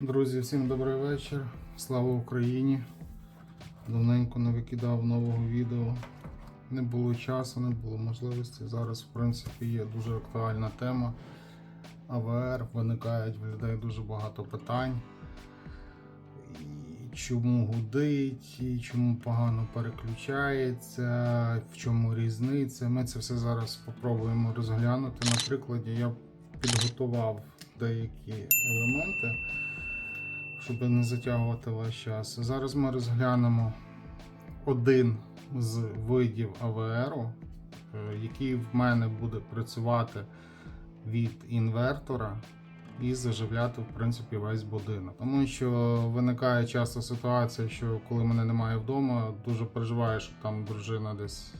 Друзі, всім добрий вечір. Слава Україні. Давненько не викидав нового відео. Не було часу, не було можливості. Зараз, в принципі, є дуже актуальна тема. АВР виникають в людей дуже багато питань. І чому гудить, і чому погано переключається, в чому різниця. Ми це все зараз спробуємо розглянути. На прикладі я підготував деякі елементи щоб не затягувати ваш час. Зараз ми розглянемо один з видів АВР, е, який в мене буде працювати від інвертора і заживляти в принципі весь будинок. Тому що виникає часто ситуація, що коли мене немає вдома, дуже переживаю, що там дружина десь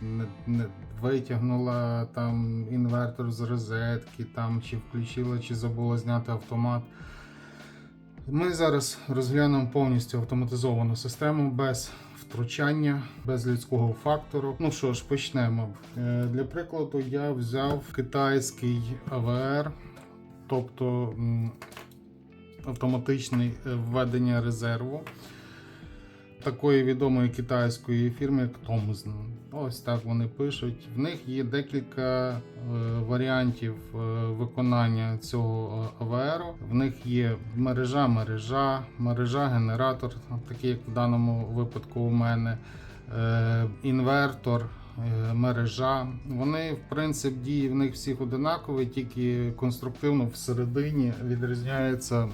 не, не витягнула там інвертор з розетки, там чи включила, чи забула зняти автомат. Ми зараз розглянемо повністю автоматизовану систему без втручання, без людського фактору. Ну що ж, почнемо. Е, Для прикладу, я взяв китайський АВР, тобто автоматичне введення резерву такої відомої китайської фірми, як Thomson. Ось так вони пишуть. В них є декілька е, варіантів е, виконання цього АВР. В них є мережа, мережа, мережа, генератор, такий як в даному випадку у мене, е, інвертор. Е, Мережа, вони в принципі дії в них всіх одинакові, тільки конструктивно всередині відрізняються е,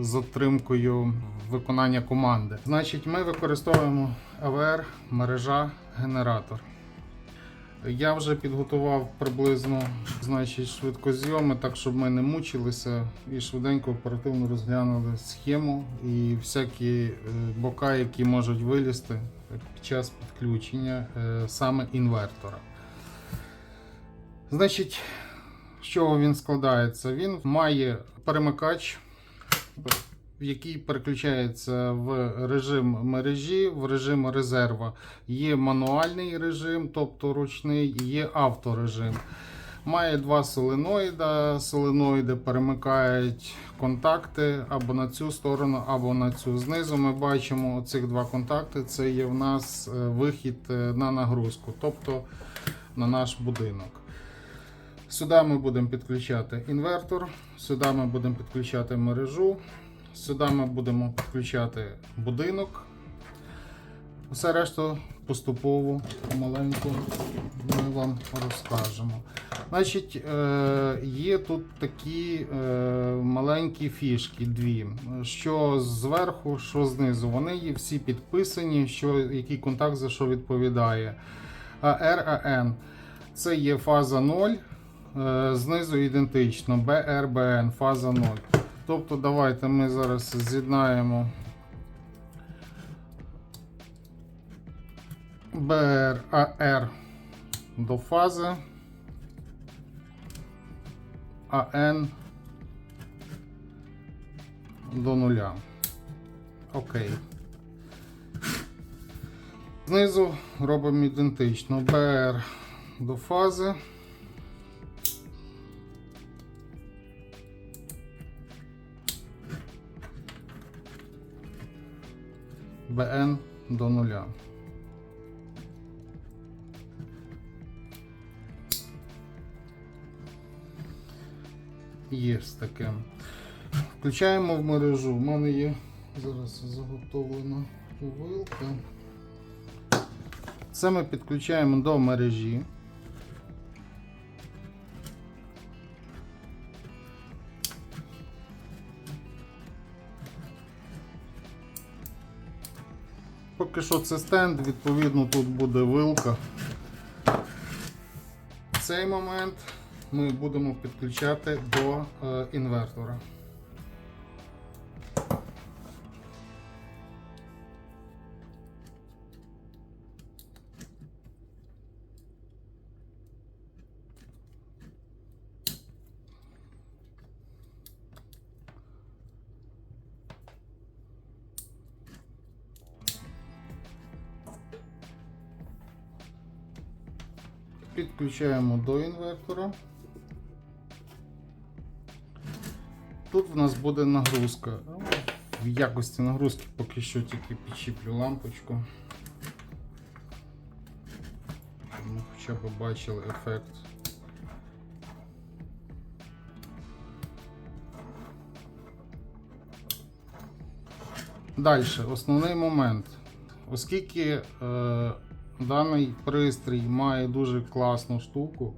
затримкою виконання команди. Значить, ми використовуємо АВР, мережа, генератор. Я вже підготував приблизно значить, швидкозйоми, так щоб ми не мучилися і швиденько оперативно розглянули схему і всякі е, бока, які можуть вилізти під час підключення е, саме інвертора. Значить, з чого він складається? Він має перемикач який переключається в режим мережі, в режим резерва. Є мануальний режим, тобто ручний, є авторежим. Має два соленоїда. Соленоїди перемикають контакти або на цю сторону, або на цю. Знизу ми бачимо цих два контакти. Це є в нас е, вихід е, на нагрузку, тобто на наш будинок. Сюди ми будемо підключати інвертор, сюди ми будемо підключати мережу, сюди ми будемо підключати будинок. Все решту поступово, помаленьку ми вам розкажемо. Значить, е, є тут такі е, маленькі фішки, дві. Що зверху, що знизу. Вони є всі підписані, що, який контакт за що відповідає. RAN це є фаза 0. Е, Знизу ідентично BRBN, фаза 0. Тобто, давайте ми зараз з'єднаємо BRAR до фази, АН до нуля. Окей. Знизу робимо ідентично BR до фази. BN до нуля. Є таке. Включаємо в мережу. У мене є зараз заготовлена вилка. Це ми підключаємо до мережі. Поки що це стенд, відповідно, тут буде вилка. В цей момент ми будемо підключати до е, інвертора. Підключаємо до інвертора. Тут в нас буде нагрузка. В якості нагрузки поки що тільки підчіплю лампочку. Ми хоча б бачили ефект. Далі, основний момент. Оскільки е, даний пристрій має дуже класну штуку,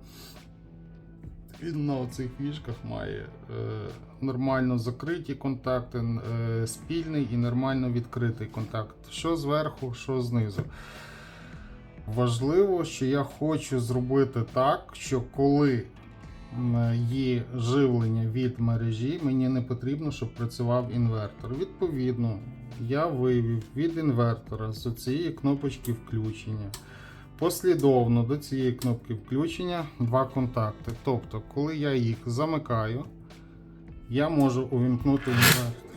він на цих фішках має е, нормально закриті контакти, е, спільний і нормально відкритий контакт. Що зверху, що знизу. Важливо, що я хочу зробити так, що коли є живлення від мережі, мені не потрібно, щоб працював інвертор. Відповідно, я вивів від інвертора з цієї кнопочки включення послідовно до цієї кнопки включення два контакти. Тобто, коли я їх замикаю, я можу увімкнути інвертор.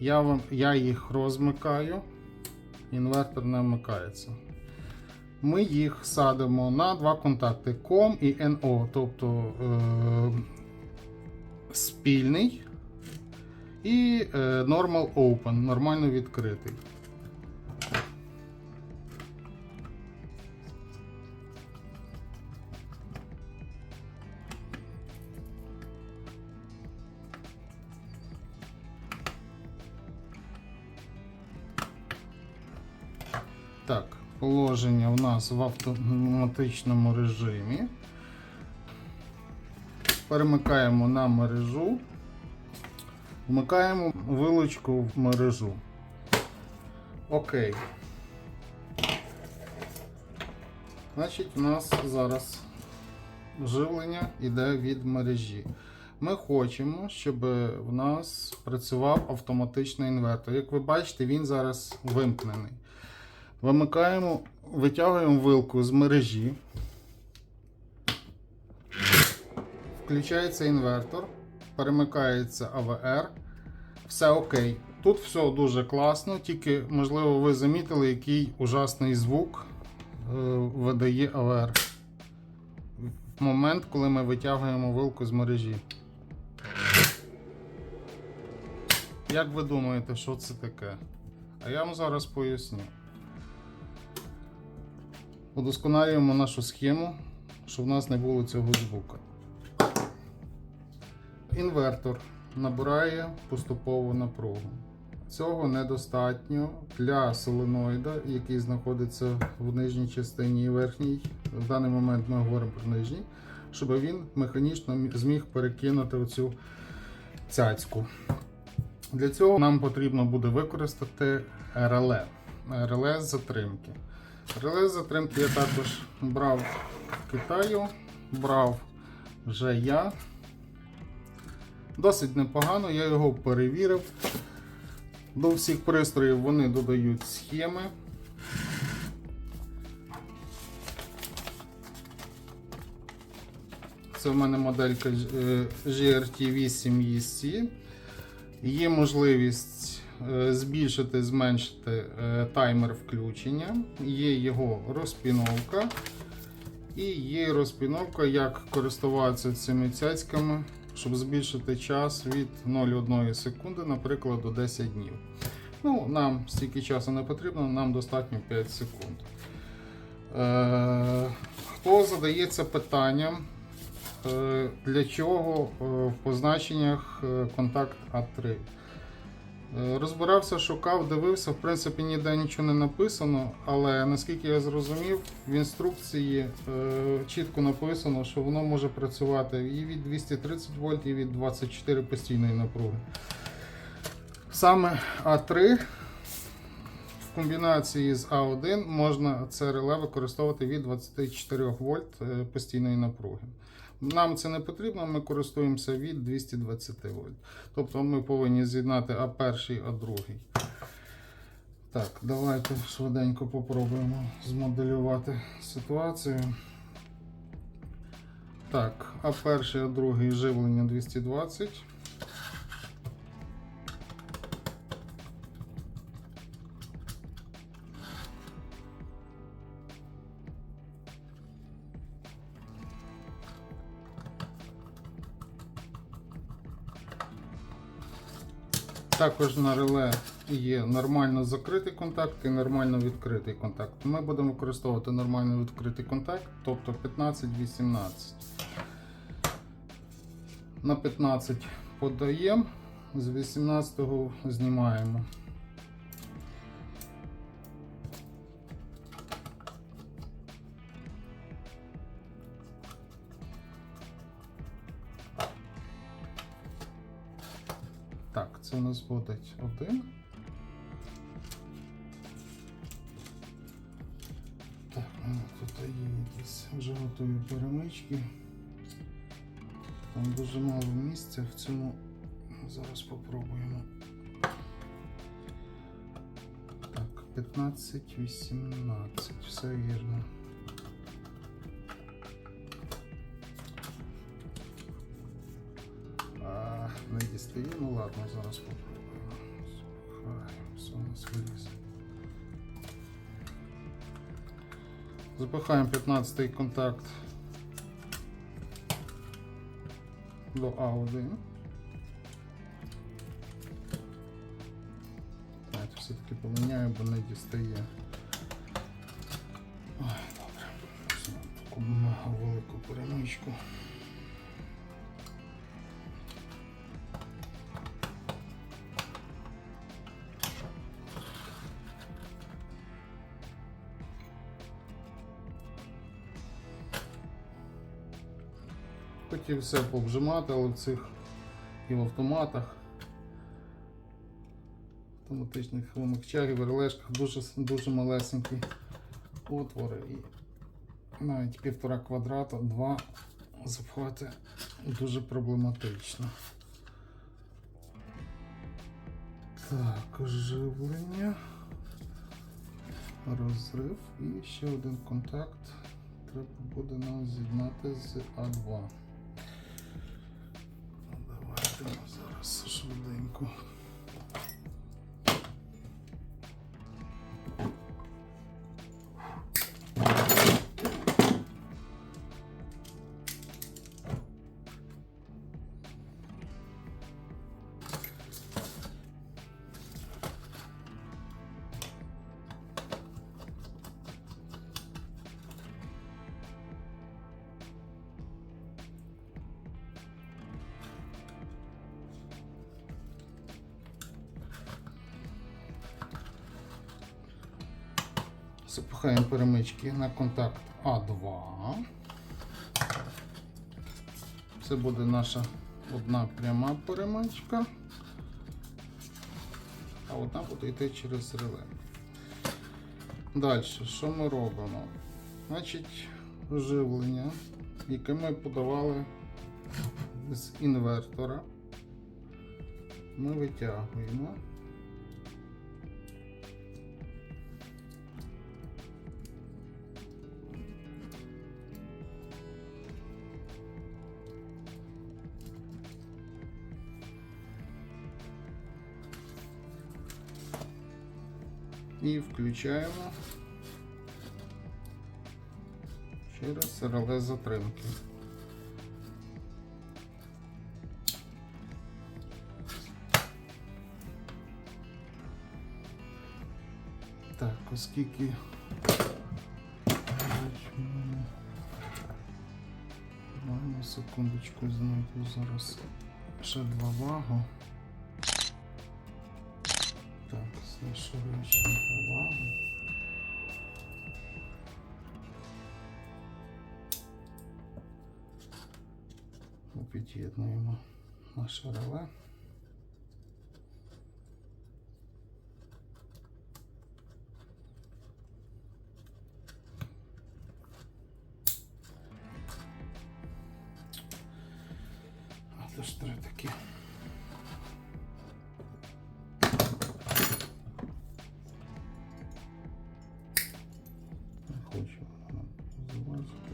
Я, вам- я їх розмикаю, інвертор не вмикається. Ми їх садимо на два контакти COM і NO, тобто е, спільний і е, Normal Open, нормально відкритий. Положення в нас в автоматичному режимі. Перемикаємо на мережу. Вмикаємо вилучку в мережу. Окей. Значить, у нас зараз живлення йде від мережі. Ми хочемо, щоб в нас працював автоматичний інвертор. Як ви бачите, він зараз вимкнений. Вимикаємо, витягуємо вилку з мережі. Включається інвертор, перемикається АВР. Все окей. Тут все дуже класно, тільки, можливо, ви замітили, який ужасний звук е, видає АВР. В момент, коли ми витягуємо вилку з мережі. Як ви думаєте, що це таке? А я вам зараз поясню. Удосконалюємо нашу схему, щоб в нас не було цього звука. Інвертор набирає поступову напругу. Цього недостатньо для соленоїда, який знаходиться в нижній частині і верхній. В даний момент ми говоримо про нижній, щоб він механічно зміг перекинути оцю цяцьку. Для цього нам потрібно буде використати реле. Реле з затримки. Реле затримки я також брав в Китаю, брав вже я. Досить непогано, я його перевірив. До всіх пристроїв вони додають схеми. Це в мене моделька е, GRT8EC. Є можливість збільшити, зменшити е, таймер включення, є його розпіновка. І є розпіновка, як користуватися цими цяцьками, щоб збільшити час від 0,1 секунди, наприклад, до 10 днів. Ну, Нам стільки часу не потрібно, нам достатньо 5 секунд. Е, хто задається питанням, е, для чого е, в позначеннях е, контакт А3? Е, Розбирався, шукав, дивився, в принципі, ніде нічого не написано, але наскільки я зрозумів, в інструкції е, чітко написано, що воно може працювати і від 230 вольт, і від 24 постійної напруги. Саме А3 в комбінації з А1 можна це реле використовувати від 24 вольт е, постійної напруги. Нам це не потрібно, ми користуємося від 220 вольт. Тобто ми повинні з'єднати А1, А2. Так, давайте швиденько попробуємо змоделювати ситуацію. Так, А1, А2 живлення 220. Також на реле є нормально закритий контакт і нормально відкритий контакт. Ми будемо використовувати нормально відкритий контакт, тобто 15-18. На 15 подаємо, з 18 знімаємо. У один. Так, ну тут є якісь вже готові перемички. Там дуже мало місця в цьому. Зараз спробуємо. Так, 15, 18, все вірно. А, не дістає, ну ладно, зараз попробуємо. Запихаємо 15 контакт до А1. Давайте все-таки поміняю, бо не дістає. Ой, добре. Таку велику перемичку. Хотів все пообжимати, але в цих і в автоматах, автоматичних вимикчах і релешках дуже, дуже малесенькі отвори. І навіть півтора квадрата, два запхати дуже проблематично. Так, живлення, розрив і ще один контакт. Треба буде нам з'єднати з А2. Ну, зараз швиденько. Запихаємо перемички на контакт А2. Це буде наша одна пряма перемичка, а одна буде йти через реле. Далі, що ми робимо? Значить, живлення, яке ми подавали з інвертора, ми витягуємо. І включаємо через реле затримки. Так, оскільки маємо секундочку знайду зараз ще два вагу. Так, знайшовуючи увагу. Під'єднуємо наше реле. Хочу вона залазити.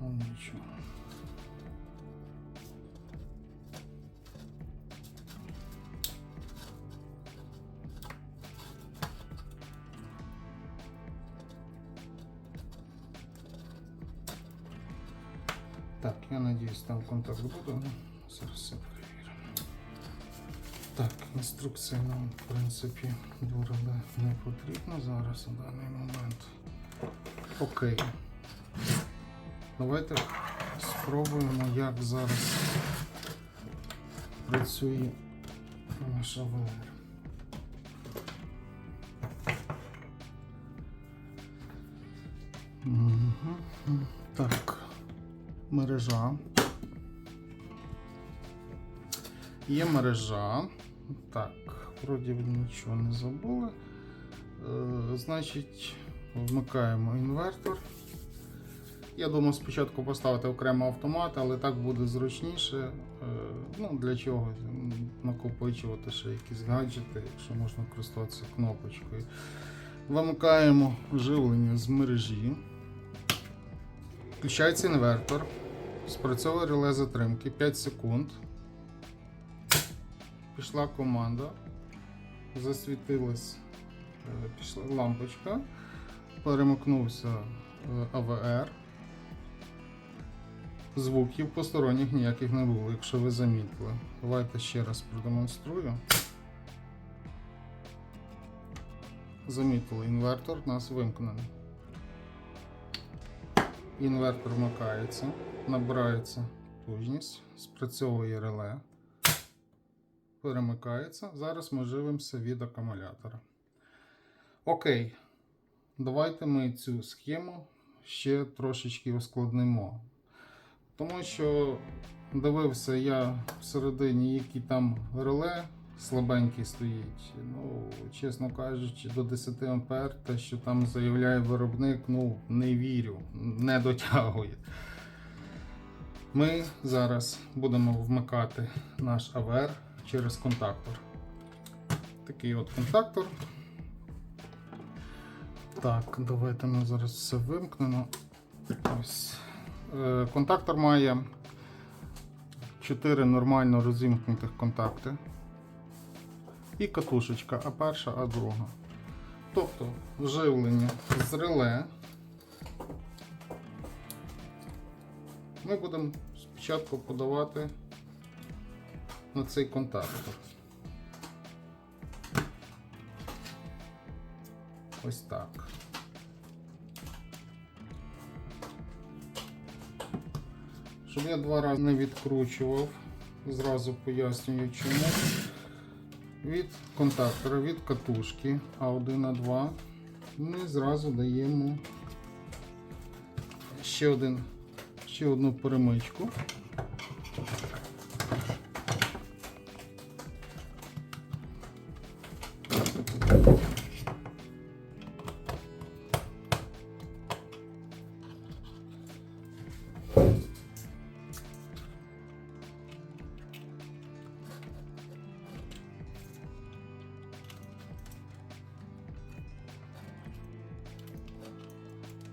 Ну нічого. Так, я надіюсь, там контакт буде. Зараз все перевіримо. Так, інструкція нам, в принципі, дуже не потрібна зараз на даний момент. Окей. Давайте спробуємо, як зараз працює наш АВР. Мгм. Так, мережа. Є мережа. Так, вроді нічого не забули. Е, значить, вмикаємо інвертор. Я думав спочатку поставити окремо автомат, але так буде зручніше. Е, ну, для чого накопичувати ще якісь гаджети, якщо можна користуватися кнопочкою. Вимикаємо живлення з мережі. Включається інвертор. Спрацьовує реле затримки 5 секунд. Пішла команда. Засвітилась е, пішла лампочка. Перемикнувся е, АВР. Звуків посторонніх ніяких не було, якщо ви замітили. Давайте ще раз продемонструю. Замітили, інвертор у нас вимкнений. Інвертор вмикається, набирається потужність, спрацьовує реле, перемикається. Зараз ми живемося від акумулятора. Окей, давайте ми цю схему ще трошечки ускладнимо. Тому що дивився я всередині, які там реле слабенький стоїть. Ну, чесно кажучи, до 10 ампер, те, що там заявляє виробник, ну не вірю, не дотягує. Ми зараз будемо вмикати наш АВР через контактор. Такий от контактор. Так, давайте ми зараз все вимкнемо. Ось. Е, Контактор має 4 нормально розімкнутих контакти. І катушечка, а перша, а друга. Тобто живлення з реле. Ми будемо спочатку подавати на цей контактор. Ось так. Щоб я два рази не відкручував, зразу пояснюю чому. Від контактора, від катушки А1 на 2 ми зразу даємо ще, один, ще одну перемичку.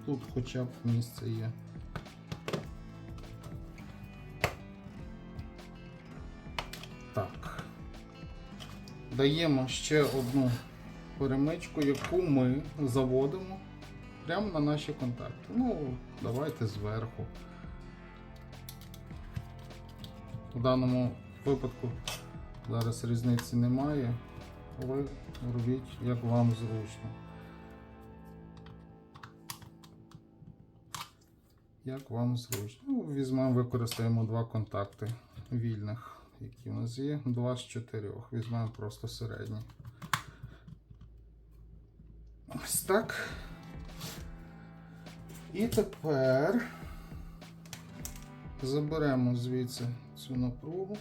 Тут хоча б місце є. Так. Даємо ще одну перемичку, яку ми заводимо прямо на наші контакти. Ну, давайте зверху. В даному випадку зараз різниці немає. Ви робіть як вам зручно. Як вам зручно. Ну, візьмемо, використаємо два контакти вільних, які у нас є. Два з чотирьох. Візьмемо просто середні. Ось так. І тепер заберемо звідси цю напругу.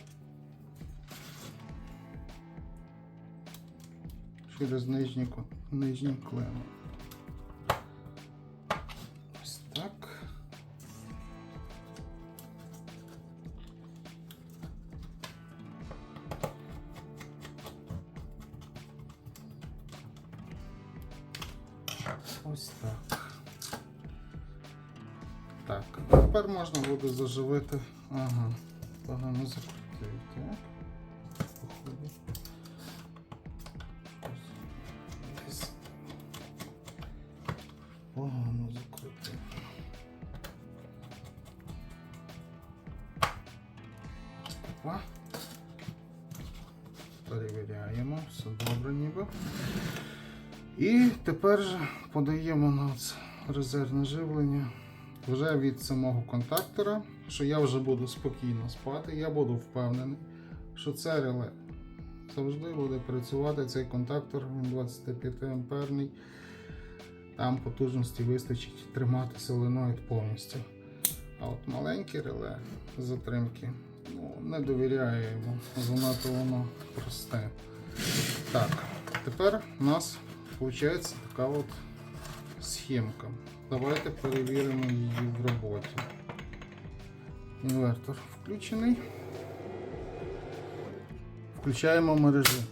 Через нижні, нижні клеми. Ось так. Ось так. Так, тепер можна буде заживити. Ага, погано закрутив, так? Походу. Десь. Погано закрутив. Опа. Перевіряємо, все добре ніби. І тепер же подаємо на резервне живлення вже від самого контактора що я вже буду спокійно спати, я буду впевнений, що це реле завжди буде працювати цей контактор, 25 амперний. Там потужності вистачить тримати соленоїд повністю. А от маленьке реле затримки, ну, не довіряю йому, занадто воно просте. Так, тепер у нас виходить така от схемка. Давайте перевіримо її в роботі. Інвертор включений. Включаємо мережу.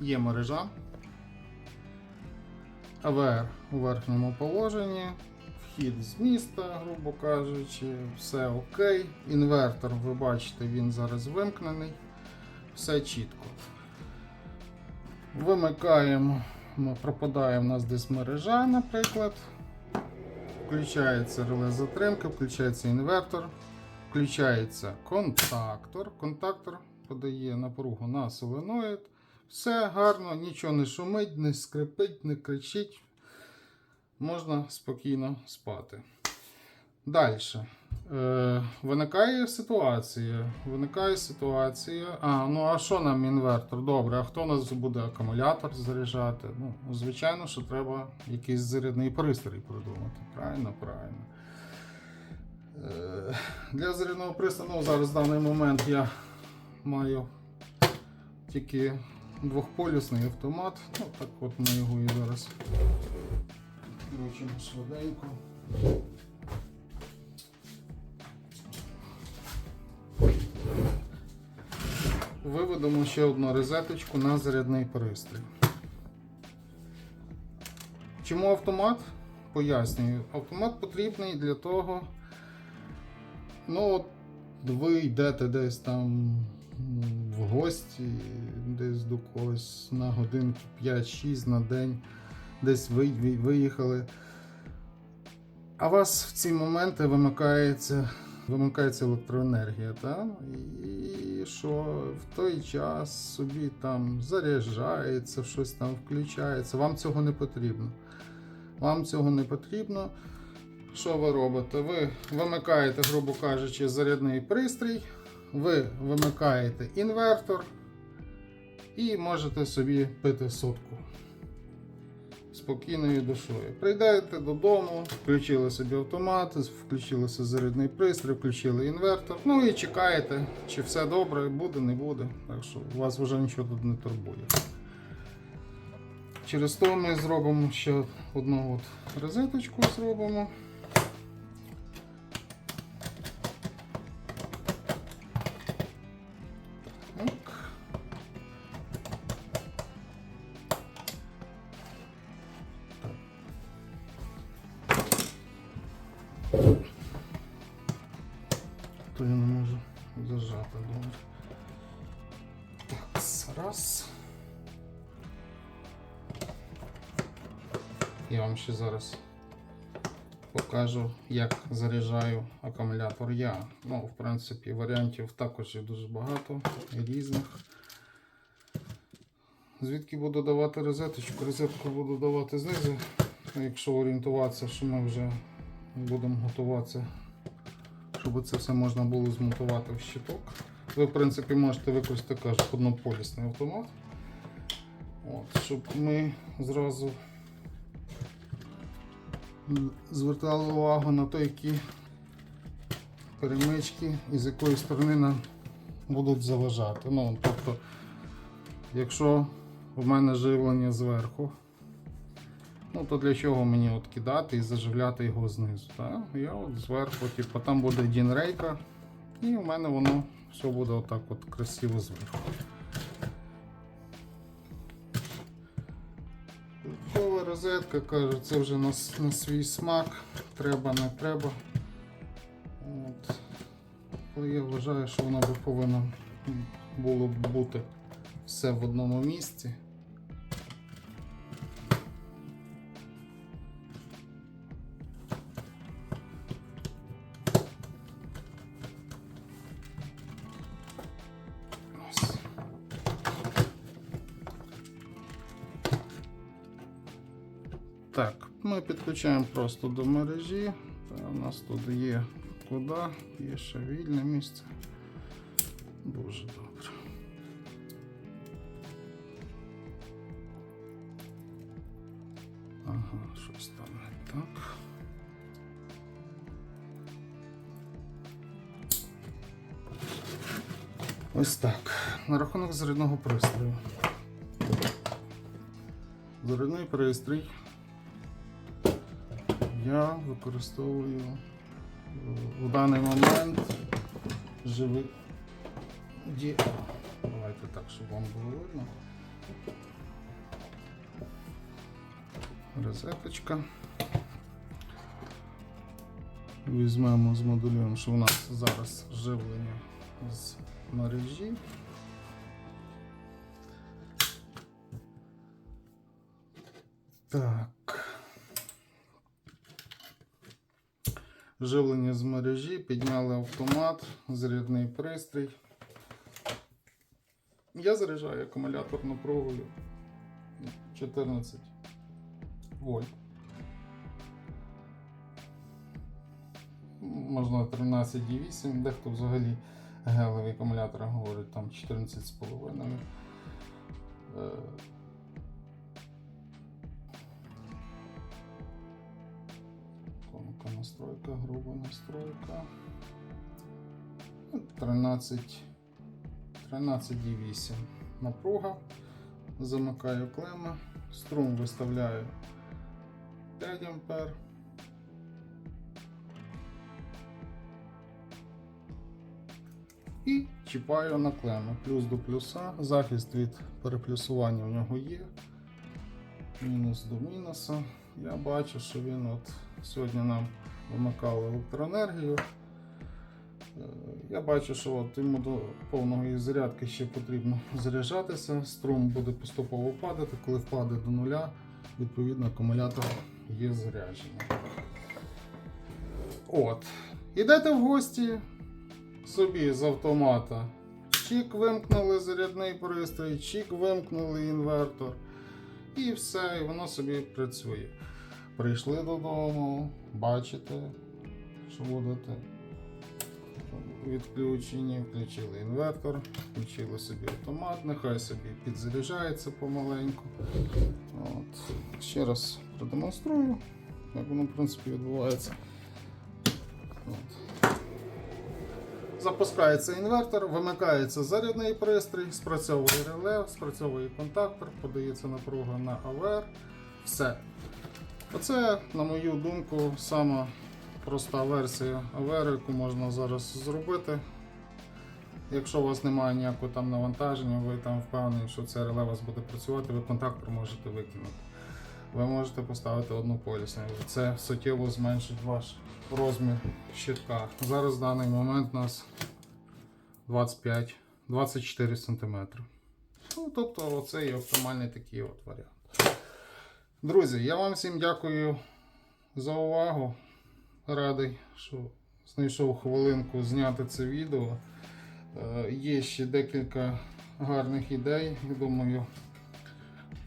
Є мережа. АВР у верхньому положенні. Вхід з міста, грубо кажучи, все окей. Інвертор, ви бачите, він зараз вимкнений. Все чітко. Вимикаємо, ну, пропадає в нас десь мережа, наприклад. Включається реле затримки, включається інвертор, включається контактор. Контактор подає напругу на соленоїд. Все гарно, нічого не шумить, не скрипить, не кричить. Можна спокійно спати. Далі. Е, виникає ситуація. Виникає ситуація. А, ну а що нам інвертор? Добре, а хто у нас буде акумулятор заряджати? Ну, звичайно, що треба якийсь зарядний пристрій придумати. Правильно, правильно. Е, для зарядного пристрою, ну, зараз в даний момент я маю тільки двохполюсний автомат. Ну, так от ми його і зараз включимо швиденько. Виведемо ще одну розеточку на зарядний пристрій. Чому автомат? Пояснюю. Автомат потрібний для того, ну, от ви йдете десь там в гості, десь до когось на годинки 5-6 на день, десь ви, ви- виїхали. А вас в ці моменти вимикається, вимикається електроенергія, та? і що в той час собі там заряджається, щось там включається. Вам цього не потрібно. Вам цього не потрібно. Що ви робите? Ви вимикаєте, грубо кажучи, зарядний пристрій, ви вимикаєте інвертор і можете собі пити сотку спокійною душою. Прийдете додому, включили собі автомат, включили собі зарядний пристрій, включили інвертор. Ну і чекаєте, чи все добре, буде, не буде. Так що вас вже нічого тут не турбує. Через то ми зробимо ще одну от розеточку зробимо. Ще зараз покажу, як заряджаю акумулятор я. Ну, в принципі, варіантів також є дуже багато різних. Звідки буду давати розеточку? Розетку буду давати знизу. Якщо орієнтуватися, що ми вже будемо готуватися, щоб це все можна було змонтувати в щиток. Ви, в принципі, можете використати кажу, однополісний автомат. От, щоб ми зразу звертали увагу на те, які перемички і з якої сторони нам будуть заважати. Ну, тобто, якщо в мене живлення зверху, ну то для чого мені от кидати і заживляти його знизу? Так? Я от зверху, типу, там буде дінрейка, і в мене воно все буде отак от красиво зверху. Додаткова розетка, каже, це вже на, на свій смак. Треба, не треба. От. Але я вважаю, що воно би повинно було бути все в одному місці. Підключаємо просто до мережі. Та у нас тут є куди, є ще вільне місце. Дуже добре. Ага, щось там не так. Ось так. На рахунок зарядного пристрою. Зарядний пристрій я використовую е, в даний момент живий. Ді... Давайте так, щоб вам було видно. Розеточка. Візьмемо, змодулюємо, що у нас зараз живлення з мережі. Живлення з мережі, підняли автомат, зарядний пристрій. Я заряджаю акумулятор напругою 14 вольт. Можна 13,8, дехто взагалі гелевий акумулятор говорить там 14,5. Настройка, груба настройка. Ну, 13, 13,8 напруга. Замикаю клеми. Струм виставляю 5 ампер. І чіпаю на клеми. Плюс до плюса. Захист від переплюсування в нього є. Мінус до мінуса. Я бачу, що він от сьогодні нам вимикав електроенергію. Е, Я бачу, що от йому до повної зарядки ще потрібно заряджатися. Струм буде поступово падати. Коли впаде до нуля, відповідно акумулятор є заряджений. От. Ідете в гості собі з автомата. Чик вимкнули зарядний пристрій, чик вимкнули інвертор. І все, і воно собі працює. Прийшли додому, бачите, що будете відключені, включили інвертор, включили собі автомат, нехай собі підзаряджається помаленьку. От. Ще раз продемонструю, як воно в принципі відбувається. От. Запускається інвертор, вимикається зарядний пристрій, спрацьовує реле, спрацьовує контактор, подається напруга на АВР. Все. Оце, на мою думку, сама проста версія АВР, яку можна зараз зробити. Якщо у вас немає ніякого там навантаження, ви там впевнені, що це реле у вас буде працювати, ви контактор можете викинути. Ви можете поставити однополісний. Це суттєво зменшить ваш розмір щитка. Зараз в даний момент у нас 25-24 см. Ну, тобто, оце є оптимальний такий от варіант. Друзі, я вам всім дякую за увагу. Радий, що знайшов хвилинку зняти це відео. Е, Є ще декілька гарних ідей. Думаю,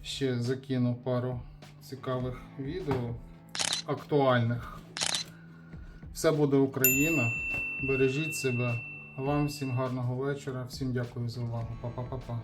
ще закину пару цікавих відео актуальних. Все буде Україна. Бережіть себе. Вам всім гарного вечора. Всім дякую за увагу. Па-па-па-па.